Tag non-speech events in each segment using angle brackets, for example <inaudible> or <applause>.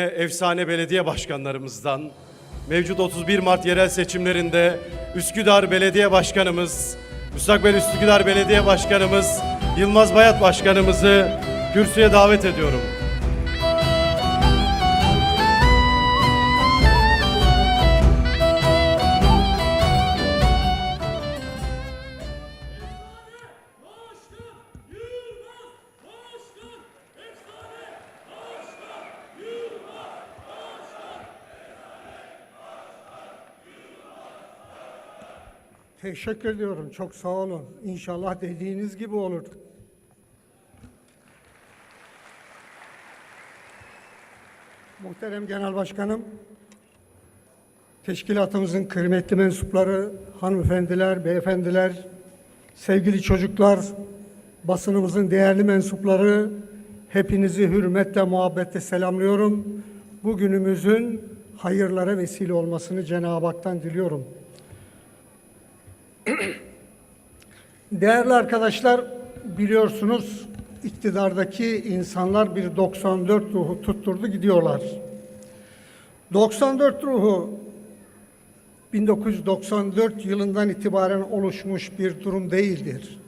efsane belediye başkanlarımızdan, mevcut 31 Mart yerel seçimlerinde Üsküdar Belediye Başkanımız, müstakbel Üsküdar Belediye Başkanımız Yılmaz Bayat Başkanımızı kürsüye davet ediyorum. Teşekkür ediyorum. Çok sağ olun. İnşallah dediğiniz gibi olur. Muhterem Genel Başkanım, teşkilatımızın kıymetli mensupları, hanımefendiler, beyefendiler, sevgili çocuklar, basınımızın değerli mensupları, hepinizi hürmetle, muhabbetle selamlıyorum. Bugünümüzün hayırlara vesile olmasını Cenab-ı Hak'tan diliyorum. <clears throat> Değerli arkadaşlar, biliyorsunuz iktidardaki insanlar bir 94 ruhu tutturdu gidiyorlar. 94 ruhu 1994 yılından itibaren oluşmuş bir durum değildir.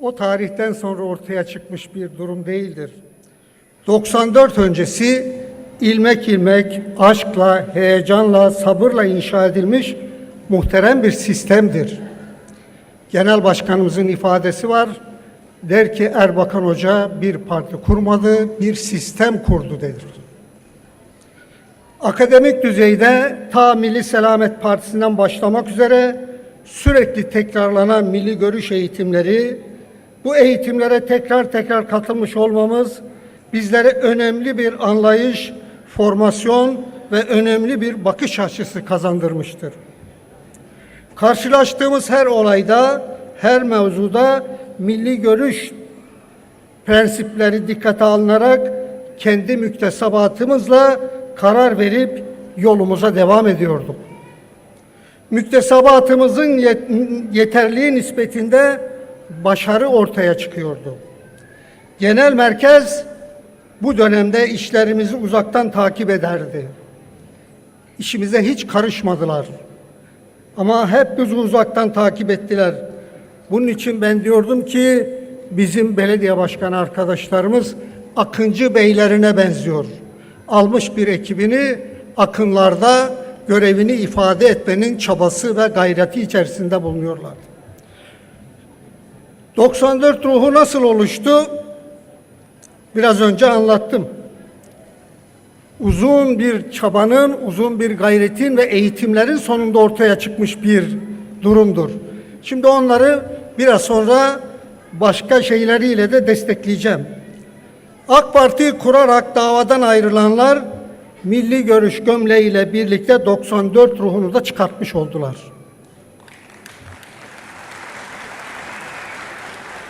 O tarihten sonra ortaya çıkmış bir durum değildir. 94 öncesi ilmek ilmek aşkla, heyecanla, sabırla inşa edilmiş muhterem bir sistemdir. Genel Başkanımızın ifadesi var. Der ki Erbakan Hoca bir parti kurmadı, bir sistem kurdu dedi. Akademik düzeyde ta Milli Selamet Partisi'nden başlamak üzere sürekli tekrarlanan milli görüş eğitimleri, bu eğitimlere tekrar tekrar katılmış olmamız bizlere önemli bir anlayış, formasyon ve önemli bir bakış açısı kazandırmıştır. Karşılaştığımız her olayda, her mevzuda milli görüş prensipleri dikkate alınarak kendi müktesebatımızla karar verip yolumuza devam ediyorduk. Müktesebatımızın yet- yeterliği nispetinde başarı ortaya çıkıyordu. Genel merkez bu dönemde işlerimizi uzaktan takip ederdi. İşimize hiç karışmadılar. Ama hep bizi uzaktan takip ettiler. Bunun için ben diyordum ki bizim belediye başkanı arkadaşlarımız akıncı beylerine benziyor. Almış bir ekibini akınlarda görevini ifade etmenin çabası ve gayreti içerisinde bulunuyorlar. 94 ruhu nasıl oluştu? Biraz önce anlattım uzun bir çabanın, uzun bir gayretin ve eğitimlerin sonunda ortaya çıkmış bir durumdur. Şimdi onları biraz sonra başka şeyleriyle de destekleyeceğim. AK Parti kurarak davadan ayrılanlar milli görüş gömleğiyle birlikte 94 ruhunu da çıkartmış oldular.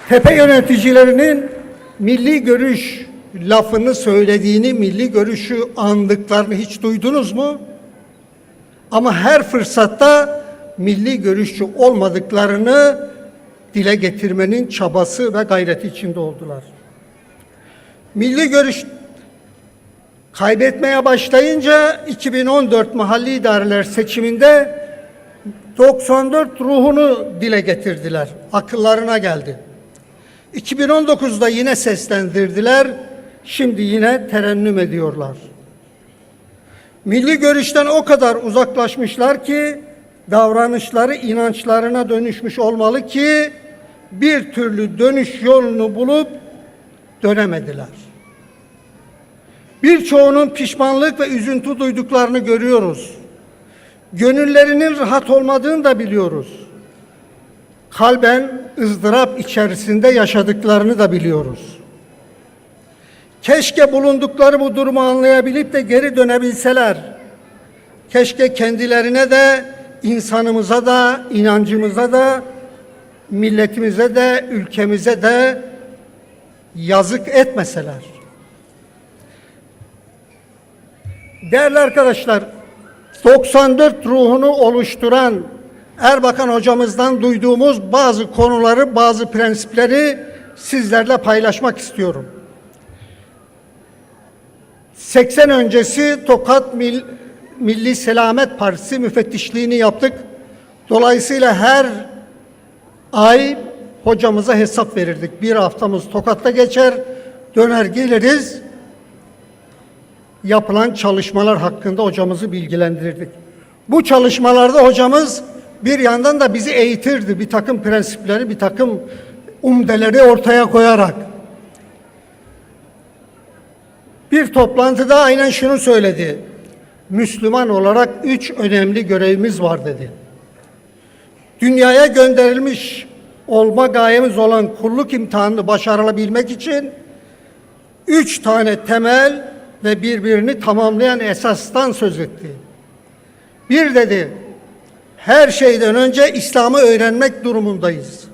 tepe yöneticilerinin milli görüş lafını söylediğini, milli görüşü andıklarını hiç duydunuz mu? Ama her fırsatta milli görüşçü olmadıklarını dile getirmenin çabası ve gayreti içinde oldular. Milli görüş kaybetmeye başlayınca 2014 mahalli idareler seçiminde 94 ruhunu dile getirdiler. Akıllarına geldi. 2019'da yine seslendirdiler. Şimdi yine terennüm ediyorlar. Milli görüşten o kadar uzaklaşmışlar ki davranışları inançlarına dönüşmüş olmalı ki bir türlü dönüş yolunu bulup dönemediler. Birçoğunun pişmanlık ve üzüntü duyduklarını görüyoruz. Gönüllerinin rahat olmadığını da biliyoruz. Kalben ızdırap içerisinde yaşadıklarını da biliyoruz. Keşke bulundukları bu durumu anlayabilip de geri dönebilseler. Keşke kendilerine de, insanımıza da, inancımıza da, milletimize de, ülkemize de yazık etmeseler. Değerli arkadaşlar, 94 ruhunu oluşturan Erbakan hocamızdan duyduğumuz bazı konuları, bazı prensipleri sizlerle paylaşmak istiyorum. 80 öncesi Tokat Mil- Milli Selamet Partisi müfettişliğini yaptık. Dolayısıyla her ay hocamıza hesap verirdik. Bir haftamız Tokat'ta geçer, döner geliriz. Yapılan çalışmalar hakkında hocamızı bilgilendirirdik. Bu çalışmalarda hocamız bir yandan da bizi eğitirdi. Bir takım prensipleri, bir takım umdeleri ortaya koyarak. Bir toplantıda aynen şunu söyledi. Müslüman olarak üç önemli görevimiz var dedi. Dünyaya gönderilmiş olma gayemiz olan kulluk imtihanını başarabilmek için üç tane temel ve birbirini tamamlayan esastan söz etti. Bir dedi, her şeyden önce İslam'ı öğrenmek durumundayız.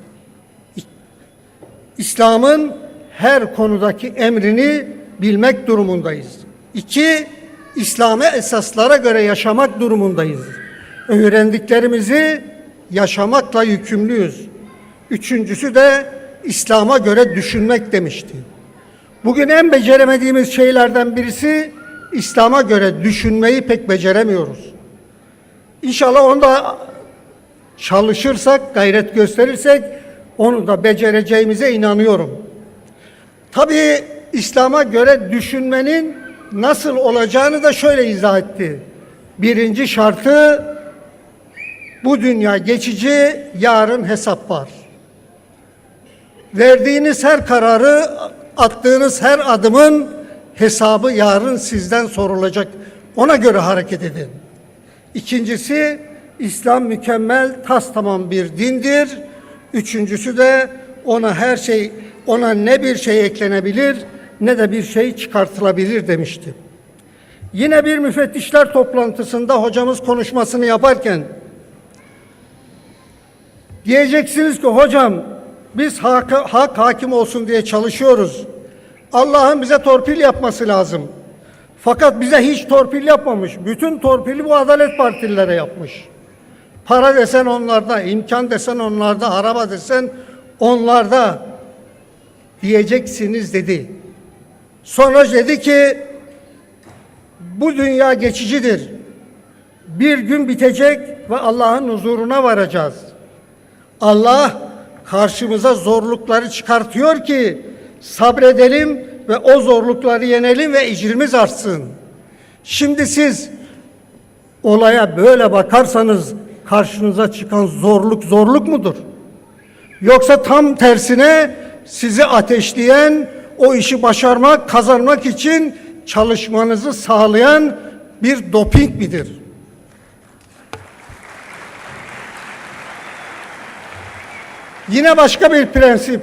İslam'ın her konudaki emrini bilmek durumundayız. İki, İslami esaslara göre yaşamak durumundayız. Öğrendiklerimizi yaşamakla yükümlüyüz. Üçüncüsü de İslam'a göre düşünmek demişti. Bugün en beceremediğimiz şeylerden birisi İslam'a göre düşünmeyi pek beceremiyoruz. İnşallah onu da çalışırsak, gayret gösterirsek onu da becereceğimize inanıyorum. Tabii İslam'a göre düşünmenin nasıl olacağını da şöyle izah etti. Birinci şartı bu dünya geçici, yarın hesap var. Verdiğiniz her kararı, attığınız her adımın hesabı yarın sizden sorulacak. Ona göre hareket edin. İkincisi İslam mükemmel, tas tamam bir dindir. Üçüncüsü de ona her şey, ona ne bir şey eklenebilir ne de bir şey çıkartılabilir demişti. Yine bir müfettişler toplantısında hocamız konuşmasını yaparken diyeceksiniz ki hocam biz hak, hak hakim olsun diye çalışıyoruz. Allah'ın bize torpil yapması lazım. Fakat bize hiç torpil yapmamış. Bütün torpili bu Adalet Partililere yapmış. Para desen onlarda, imkan desen onlarda, araba desen onlarda diyeceksiniz dedi. Sonra dedi ki bu dünya geçicidir. Bir gün bitecek ve Allah'ın huzuruna varacağız. Allah karşımıza zorlukları çıkartıyor ki sabredelim ve o zorlukları yenelim ve ecrimiz artsın. Şimdi siz olaya böyle bakarsanız karşınıza çıkan zorluk zorluk mudur? Yoksa tam tersine sizi ateşleyen, o işi başarmak, kazanmak için çalışmanızı sağlayan bir doping midir? Yine başka bir prensip.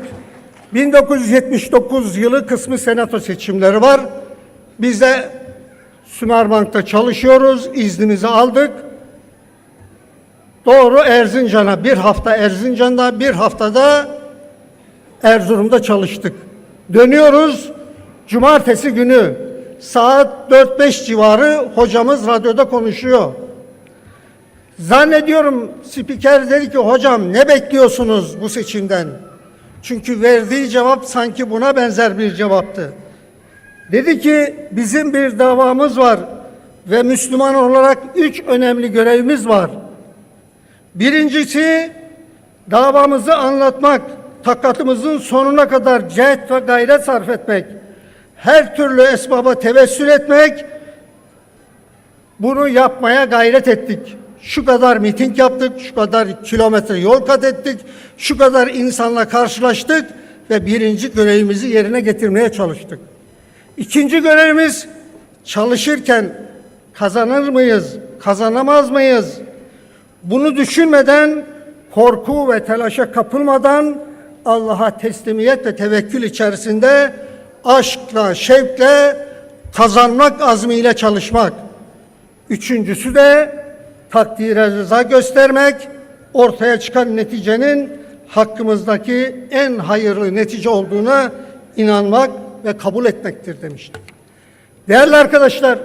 1979 yılı kısmı senato seçimleri var. Biz de Sümerbank'ta çalışıyoruz. İznimizi aldık. Doğru Erzincan'a bir hafta Erzincan'da bir haftada Erzurum'da çalıştık. Dönüyoruz. Cumartesi günü saat 4-5 civarı hocamız radyoda konuşuyor. Zannediyorum spiker dedi ki hocam ne bekliyorsunuz bu seçimden? Çünkü verdiği cevap sanki buna benzer bir cevaptı. Dedi ki bizim bir davamız var ve Müslüman olarak üç önemli görevimiz var. Birincisi davamızı anlatmak, takatımızın sonuna kadar cehd ve gayret sarf etmek, her türlü esbaba tevessül etmek, bunu yapmaya gayret ettik. Şu kadar miting yaptık, şu kadar kilometre yol kat ettik, şu kadar insanla karşılaştık ve birinci görevimizi yerine getirmeye çalıştık. İkinci görevimiz çalışırken kazanır mıyız, kazanamaz mıyız? Bunu düşünmeden, korku ve telaşa kapılmadan Allah'a teslimiyet ve tevekkül içerisinde aşkla, şevkle, kazanmak azmiyle çalışmak. Üçüncüsü de takdire rıza göstermek, ortaya çıkan neticenin hakkımızdaki en hayırlı netice olduğuna inanmak ve kabul etmektir demiştir. Değerli arkadaşlar,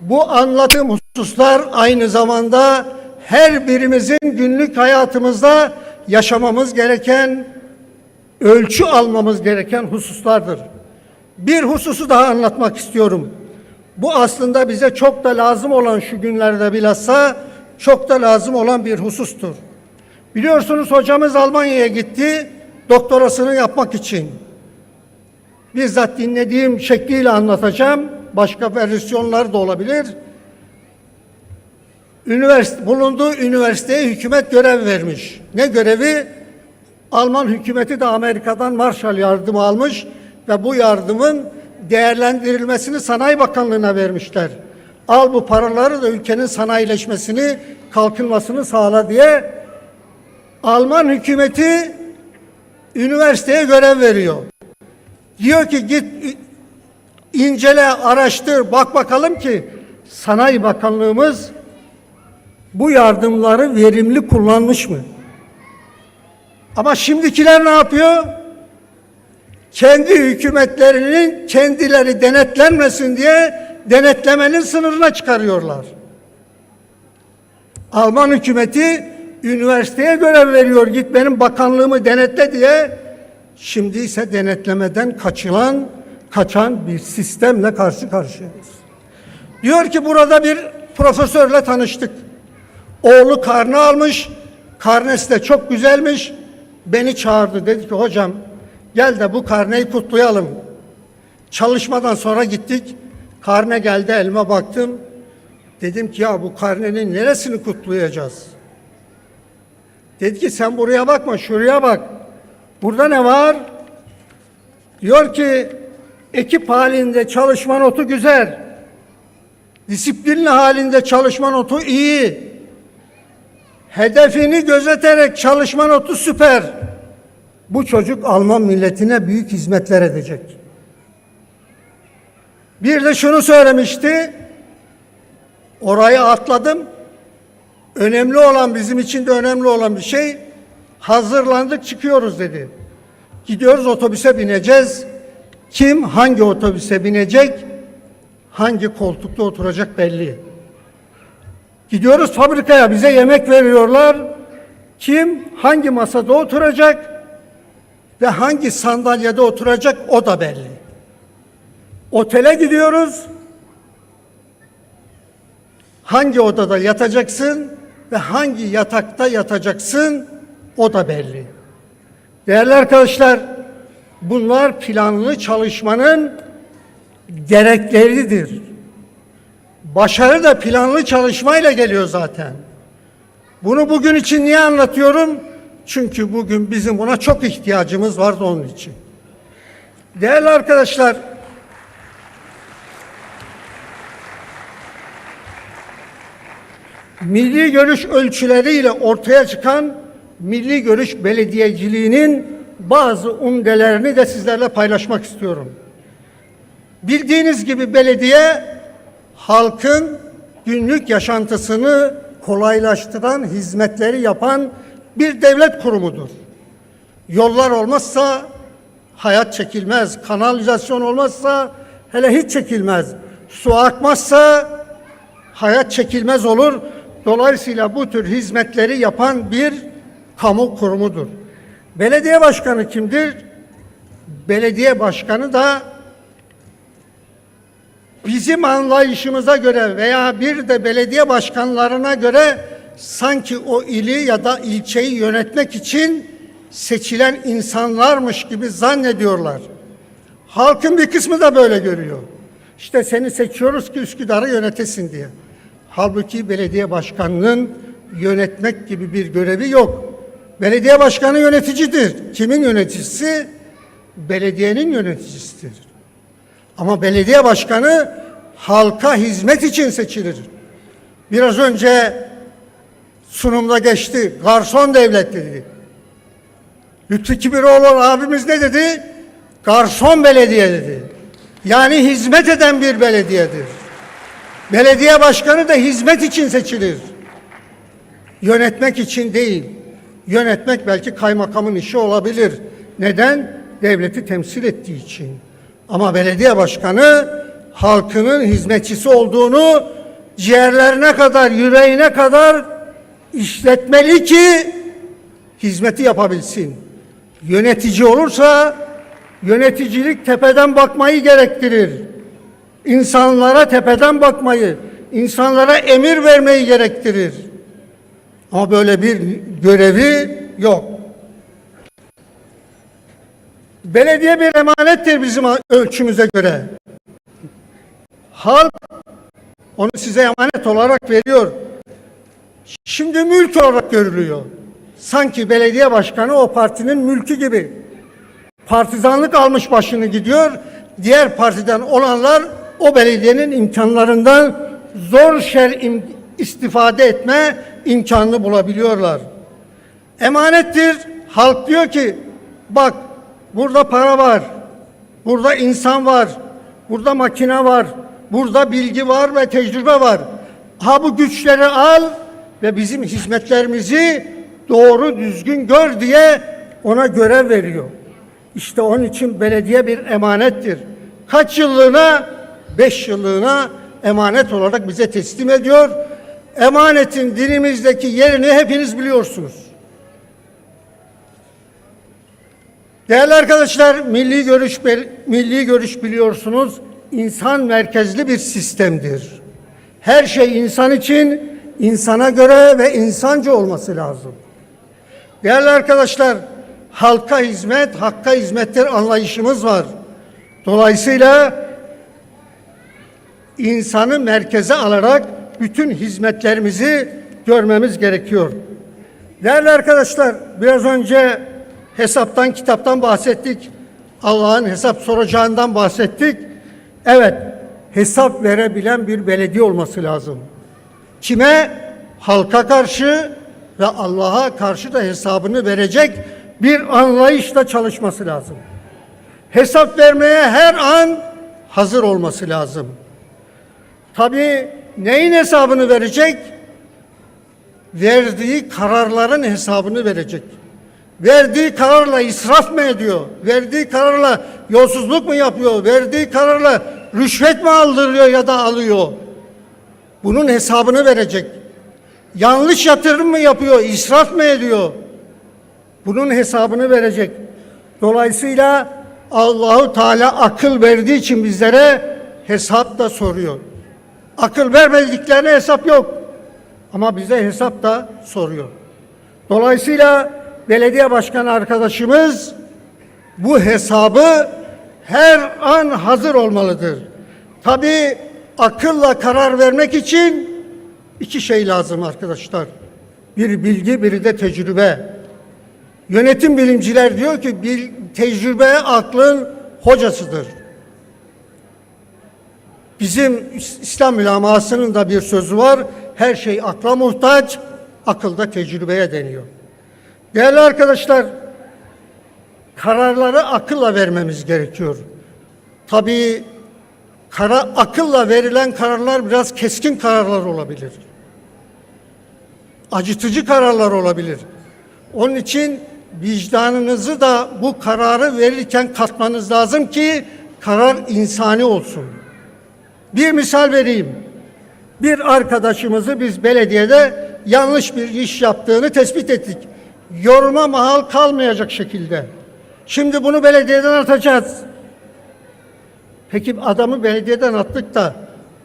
bu anlattığım hususlar aynı zamanda her birimizin günlük hayatımızda yaşamamız gereken, ölçü almamız gereken hususlardır. Bir hususu daha anlatmak istiyorum. Bu aslında bize çok da lazım olan şu günlerde bilhassa çok da lazım olan bir husustur. Biliyorsunuz hocamız Almanya'ya gitti doktorasını yapmak için. Bizzat dinlediğim şekliyle anlatacağım. Başka versiyonlar da olabilir. Üniversite, bulunduğu üniversiteye hükümet görev vermiş. Ne görevi? Alman hükümeti de Amerika'dan Marshall yardımı almış ve bu yardımın değerlendirilmesini Sanayi Bakanlığı'na vermişler. Al bu paraları da ülkenin sanayileşmesini, kalkınmasını sağla diye Alman hükümeti üniversiteye görev veriyor. Diyor ki git incele, araştır, bak bakalım ki Sanayi Bakanlığımız bu yardımları verimli kullanmış mı? Ama şimdikiler ne yapıyor? Kendi hükümetlerinin kendileri denetlenmesin diye denetlemenin sınırına çıkarıyorlar. Alman hükümeti üniversiteye görev veriyor git benim bakanlığımı denetle diye şimdi ise denetlemeden kaçılan kaçan bir sistemle karşı karşıyayız. Diyor ki burada bir profesörle tanıştık. Oğlu karne almış. Karnesi de çok güzelmiş. Beni çağırdı. Dedi ki hocam gel de bu karneyi kutlayalım. Çalışmadan sonra gittik. Karne geldi elime baktım. Dedim ki ya bu karnenin neresini kutlayacağız? Dedi ki sen buraya bakma şuraya bak. Burada ne var? Diyor ki ekip halinde çalışma notu güzel. Disiplinli halinde çalışma notu iyi. Hedefini gözeterek çalışma notu süper. Bu çocuk Alman milletine büyük hizmetler edecek. Bir de şunu söylemişti. Orayı atladım. Önemli olan bizim için de önemli olan bir şey hazırlandık çıkıyoruz dedi. Gidiyoruz otobüse bineceğiz. Kim hangi otobüse binecek? Hangi koltukta oturacak belli. Gidiyoruz fabrikaya bize yemek veriyorlar. Kim hangi masada oturacak ve hangi sandalyede oturacak o da belli. Otele gidiyoruz. Hangi odada yatacaksın ve hangi yatakta yatacaksın o da belli. Değerli arkadaşlar, bunlar planlı çalışmanın gerekleridir. Başarı da planlı çalışmayla geliyor zaten. Bunu bugün için niye anlatıyorum? Çünkü bugün bizim buna çok ihtiyacımız vardı onun için. Değerli arkadaşlar, milli görüş ölçüleriyle ortaya çıkan milli görüş belediyeciliğinin bazı umdelerini de sizlerle paylaşmak istiyorum. Bildiğiniz gibi belediye halkın günlük yaşantısını kolaylaştıran hizmetleri yapan bir devlet kurumudur. Yollar olmazsa hayat çekilmez, kanalizasyon olmazsa hele hiç çekilmez. Su akmazsa hayat çekilmez olur. Dolayısıyla bu tür hizmetleri yapan bir kamu kurumudur. Belediye başkanı kimdir? Belediye başkanı da bizim anlayışımıza göre veya bir de belediye başkanlarına göre sanki o ili ya da ilçeyi yönetmek için seçilen insanlarmış gibi zannediyorlar. Halkın bir kısmı da böyle görüyor. İşte seni seçiyoruz ki Üsküdar'ı yönetesin diye. Halbuki belediye başkanının yönetmek gibi bir görevi yok. Belediye başkanı yöneticidir. Kimin yöneticisi? Belediyenin yöneticisidir. Ama belediye başkanı halka hizmet için seçilir. Biraz önce sunumda geçti. Garson devlet dedi. Lütfü Kibiroğlu abimiz ne dedi? Garson belediye dedi. Yani hizmet eden bir belediyedir. Belediye başkanı da hizmet için seçilir. Yönetmek için değil. Yönetmek belki kaymakamın işi olabilir. Neden? Devleti temsil ettiği için. Ama belediye başkanı halkının hizmetçisi olduğunu ciğerlerine kadar, yüreğine kadar işletmeli ki hizmeti yapabilsin. Yönetici olursa yöneticilik tepeden bakmayı gerektirir. insanlara tepeden bakmayı, insanlara emir vermeyi gerektirir. Ama böyle bir görevi yok. Belediye bir emanettir bizim ölçümüze göre. Halk onu size emanet olarak veriyor. Şimdi mülk olarak görülüyor. Sanki belediye başkanı o partinin mülkü gibi. Partizanlık almış başını gidiyor. Diğer partiden olanlar o belediyenin imkanlarından zor şer im- istifade etme imkanını bulabiliyorlar. Emanettir. Halk diyor ki bak burada para var. Burada insan var. Burada makine var. Burada bilgi var ve tecrübe var. Ha bu güçleri al ve bizim hizmetlerimizi doğru düzgün gör diye ona görev veriyor. İşte onun için belediye bir emanettir. Kaç yıllığına? Beş yıllığına emanet olarak bize teslim ediyor. Emanetin dilimizdeki yerini hepiniz biliyorsunuz. Değerli arkadaşlar, milli görüş milli görüş biliyorsunuz insan merkezli bir sistemdir. Her şey insan için, insana göre ve insancı olması lazım. Değerli arkadaşlar, halka hizmet, hakka hizmettir anlayışımız var. Dolayısıyla insanı merkeze alarak bütün hizmetlerimizi görmemiz gerekiyor. Değerli arkadaşlar, biraz önce hesaptan, kitaptan bahsettik. Allah'ın hesap soracağından bahsettik. Evet, hesap verebilen bir belediye olması lazım. Kime? Halka karşı ve Allah'a karşı da hesabını verecek bir anlayışla çalışması lazım. Hesap vermeye her an hazır olması lazım. Tabii neyin hesabını verecek? Verdiği kararların hesabını verecek. Verdiği kararla israf mı ediyor? Verdiği kararla yolsuzluk mu yapıyor? Verdiği kararla rüşvet mi aldırıyor ya da alıyor? Bunun hesabını verecek. Yanlış yatırım mı yapıyor? İsraf mı ediyor? Bunun hesabını verecek. Dolayısıyla Allahu Teala akıl verdiği için bizlere hesap da soruyor. Akıl vermediklerine hesap yok. Ama bize hesap da soruyor. Dolayısıyla belediye başkanı arkadaşımız bu hesabı her an hazır olmalıdır. Tabii akılla karar vermek için iki şey lazım arkadaşlar. Bir bilgi, biri de tecrübe. Yönetim bilimciler diyor ki bil, tecrübe aklın hocasıdır. Bizim İslam mülamasının da bir sözü var. Her şey akla muhtaç, akılda tecrübeye deniyor. Değerli arkadaşlar, kararları akılla vermemiz gerekiyor. Tabii kara, akılla verilen kararlar biraz keskin kararlar olabilir. Acıtıcı kararlar olabilir. Onun için vicdanınızı da bu kararı verirken katmanız lazım ki karar insani olsun. Bir misal vereyim. Bir arkadaşımızı biz belediyede yanlış bir iş yaptığını tespit ettik. Yoruma mahal kalmayacak şekilde. Şimdi bunu belediyeden atacağız. Peki adamı belediyeden attık da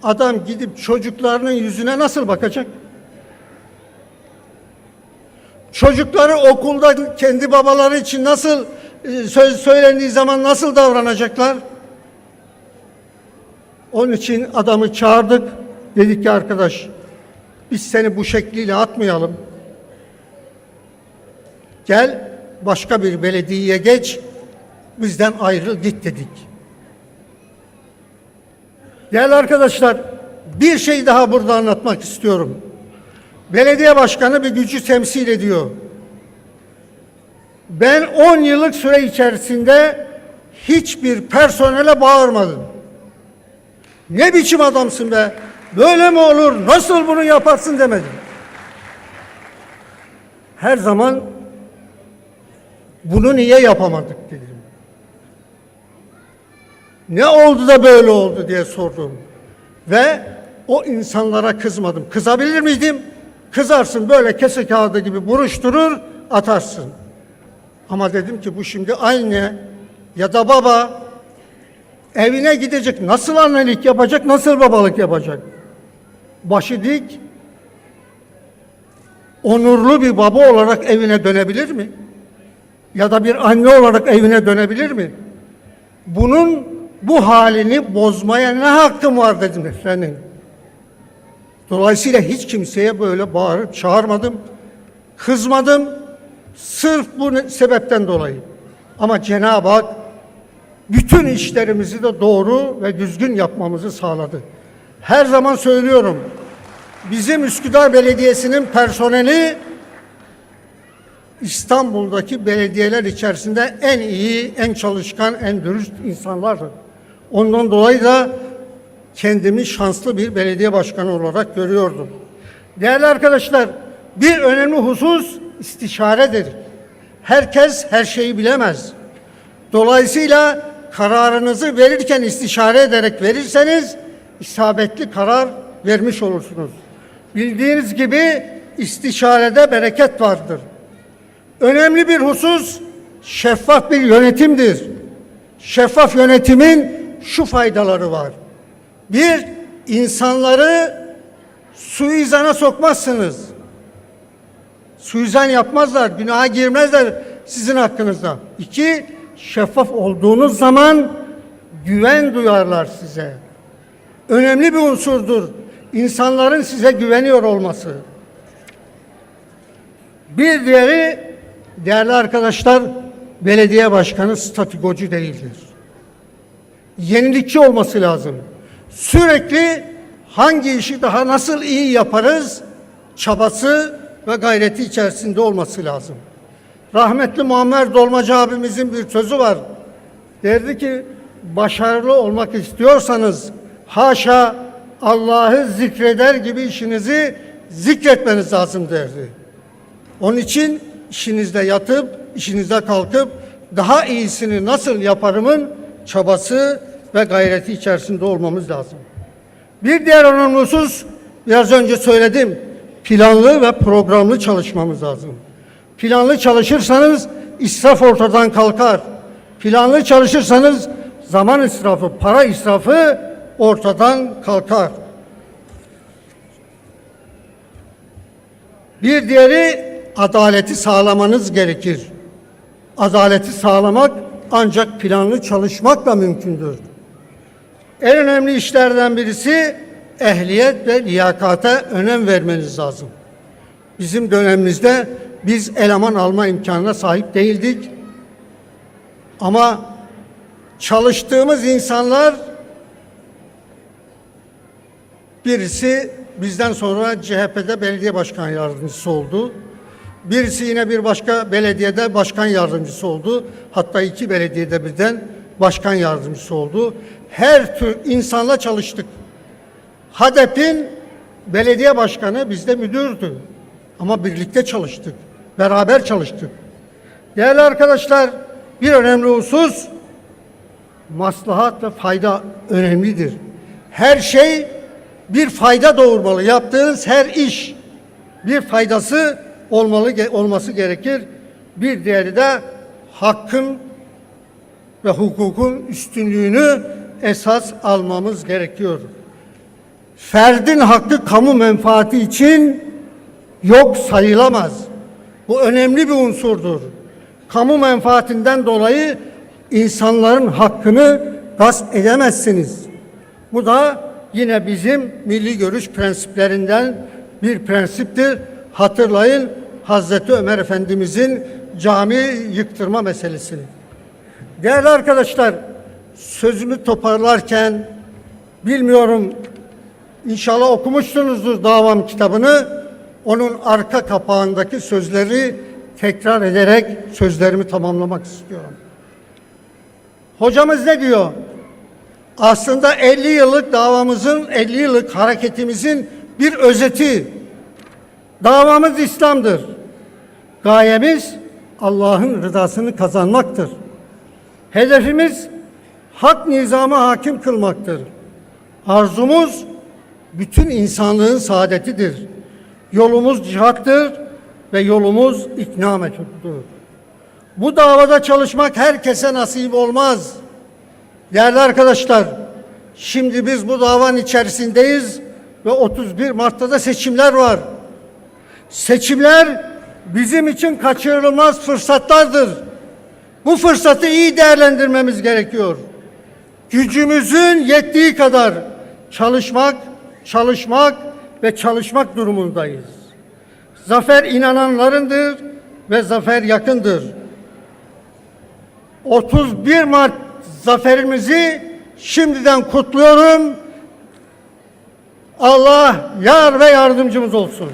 adam gidip çocuklarının yüzüne nasıl bakacak? Çocukları okulda kendi babaları için nasıl e, söz söylendiği zaman nasıl davranacaklar? Onun için adamı çağırdık. Dedik ki arkadaş biz seni bu şekliyle atmayalım. Gel başka bir belediyeye geç. Bizden ayrıl git dedik. Değerli arkadaşlar bir şey daha burada anlatmak istiyorum. Belediye başkanı bir gücü temsil ediyor. Ben 10 yıllık süre içerisinde hiçbir personele bağırmadım. Ne biçim adamsın be? Böyle mi olur? Nasıl bunu yaparsın demedim. Her zaman bunu niye yapamadık dedim. Ne oldu da böyle oldu diye sordum. Ve o insanlara kızmadım. Kızabilir miydim? Kızarsın böyle kese kağıdı gibi buruşturur atarsın. Ama dedim ki bu şimdi aynı ya da baba Evine gidecek. Nasıl annelik yapacak, nasıl babalık yapacak? Başı dik, onurlu bir baba olarak evine dönebilir mi? Ya da bir anne olarak evine dönebilir mi? Bunun bu halini bozmaya ne hakkım var dedim efendim. Dolayısıyla hiç kimseye böyle bağırıp çağırmadım, kızmadım. Sırf bu sebepten dolayı. Ama Cenab-ı Hak bütün işlerimizi de doğru ve düzgün yapmamızı sağladı. Her zaman söylüyorum. Bizim Üsküdar Belediyesi'nin personeli İstanbul'daki belediyeler içerisinde en iyi, en çalışkan, en dürüst insanlardır. Ondan dolayı da kendimi şanslı bir belediye başkanı olarak görüyordum. Değerli arkadaşlar, bir önemli husus istişaredir. Herkes her şeyi bilemez. Dolayısıyla kararınızı verirken istişare ederek verirseniz isabetli karar vermiş olursunuz. Bildiğiniz gibi istişarede bereket vardır. Önemli bir husus şeffaf bir yönetimdir. Şeffaf yönetimin şu faydaları var. Bir, insanları suizana sokmazsınız. Suizan yapmazlar, günaha girmezler sizin hakkınızda. İki, şeffaf olduğunuz zaman güven duyarlar size. Önemli bir unsurdur. İnsanların size güveniyor olması. Bir diğeri değerli arkadaşlar belediye başkanı statükocu değildir. Yenilikçi olması lazım. Sürekli hangi işi daha nasıl iyi yaparız çabası ve gayreti içerisinde olması lazım. Rahmetli Muammer Dolmacı abimizin bir sözü var. Derdi ki başarılı olmak istiyorsanız haşa Allah'ı zikreder gibi işinizi zikretmeniz lazım derdi. Onun için işinizde yatıp, işinizde kalkıp daha iyisini nasıl yaparımın çabası ve gayreti içerisinde olmamız lazım. Bir diğer önemli husus biraz önce söyledim. Planlı ve programlı çalışmamız lazım. Planlı çalışırsanız israf ortadan kalkar. Planlı çalışırsanız zaman israfı, para israfı ortadan kalkar. Bir diğeri adaleti sağlamanız gerekir. Adaleti sağlamak ancak planlı çalışmakla mümkündür. En önemli işlerden birisi ehliyet ve liyakata önem vermeniz lazım. Bizim dönemimizde biz eleman alma imkanına sahip değildik. Ama çalıştığımız insanlar birisi bizden sonra CHP'de belediye başkan yardımcısı oldu. Birisi yine bir başka belediyede başkan yardımcısı oldu. Hatta iki belediyede birden başkan yardımcısı oldu. Her tür insanla çalıştık. HADEP'in belediye başkanı bizde müdürdü. Ama birlikte çalıştık. Beraber çalıştık. Değerli arkadaşlar, bir önemli husus maslahat ve fayda önemlidir. Her şey bir fayda doğurmalı. Yaptığınız her iş bir faydası olmalı olması gerekir. Bir diğeri de hakkın ve hukukun üstünlüğünü esas almamız gerekiyor. Ferdin hakkı kamu menfaati için yok sayılamaz. Bu önemli bir unsurdur. Kamu menfaatinden dolayı insanların hakkını gasp edemezsiniz. Bu da yine bizim milli görüş prensiplerinden bir prensiptir. Hatırlayın Hazreti Ömer Efendimizin cami yıktırma meselesini. Değerli arkadaşlar, sözümü toparlarken bilmiyorum inşallah okumuşsunuzdur davam kitabını. Onun arka kapağındaki sözleri tekrar ederek sözlerimi tamamlamak istiyorum. Hocamız ne diyor? Aslında 50 yıllık davamızın, 50 yıllık hareketimizin bir özeti. Davamız İslam'dır. Gayemiz Allah'ın rızasını kazanmaktır. Hedefimiz hak nizama hakim kılmaktır. Arzumuz bütün insanlığın saadetidir. Yolumuz cihattır ve yolumuz ikna metodudur. Bu davada çalışmak herkese nasip olmaz. Değerli arkadaşlar, şimdi biz bu davanın içerisindeyiz ve 31 Mart'ta da seçimler var. Seçimler bizim için kaçırılmaz fırsatlardır. Bu fırsatı iyi değerlendirmemiz gerekiyor. Gücümüzün yettiği kadar çalışmak, çalışmak ve çalışmak durumundayız. Zafer inananlarındır ve zafer yakındır. 31 Mart zaferimizi şimdiden kutluyorum. Allah yar ve yardımcımız olsun.